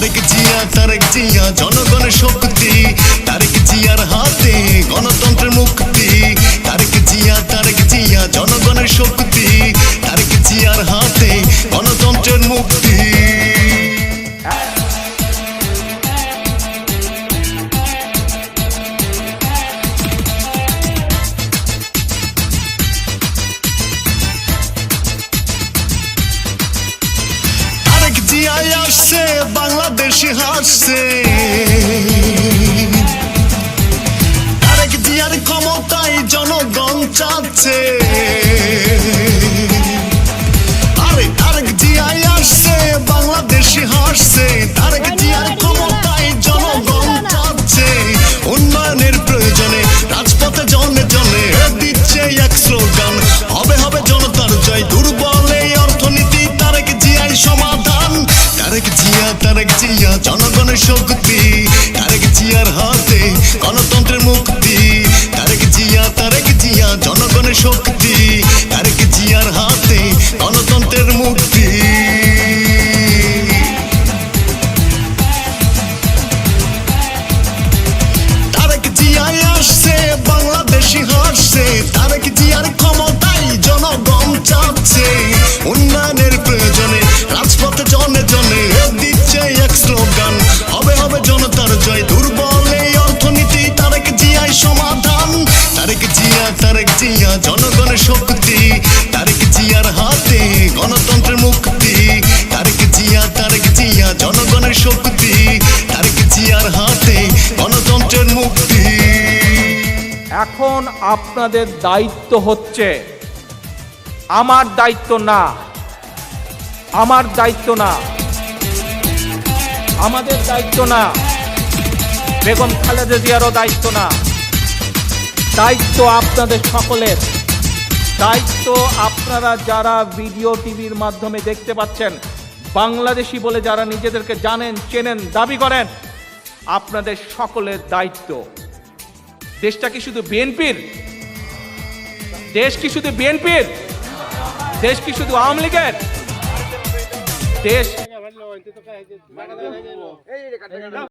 তারেক জিয়া তারেক জিয়া জনগণের শক্তি। তারেক জিয়ার হাতে জিয়াই আসছে, বাংলাদেশি হাসছে। আরেক দিয়ার ক্ষমতায় জনগণ চাচ্ছে। আরে আরেক দিয়ায় আসছে, বাংলাদেশি হাসছে। জিয়ার হাতে গণতন্ত্রের মুক্তি। তারেক জিয়া তারেক জিয়া, জনগণের শক্তি। তারেক জিয়ার হাতে গণতন্ত্রের মুক্তি। তারেক জিয়াই আসছে বাংলাদেশি হাসছে তারেক জিয়ার ক্ষমতায় জনগণ চাচ্ছে। উন্নয়নের জিয়া জনগণের শক্তি, তারেক জিয়ার হাতে গণতন্ত্রের মুক্তি। তারেক জিয়া তারেক জিয়া জনগণের শক্তি, তারেক জিয়ার হাতে গণতন্ত্রের মুক্তি। এখন আপনাদের দায়িত্ব হচ্ছে, আমার দায়িত্ব না, আমার দায়িত্ব না, আমাদের দায়িত্ব না, বেগম খালেদা জিয়ারও দায়িত্ব না। দায়িত্ব আপনাদের সকলের। দায়িত্ব আপনারা যারা ভিডিও টিভির মাধ্যমে দেখতে পাচ্ছেন, বাংলাদেশি বলে যারা নিজেদেরকে জানেন, চেনেন, দাবি করেন, আপনাদের সকলের দায়িত্ব। দেশটা কি শুধু বিএনপির? দেশ কি শুধু বিএনপির? দেশ কি শুধু আওয়ামী লীগের? দেশ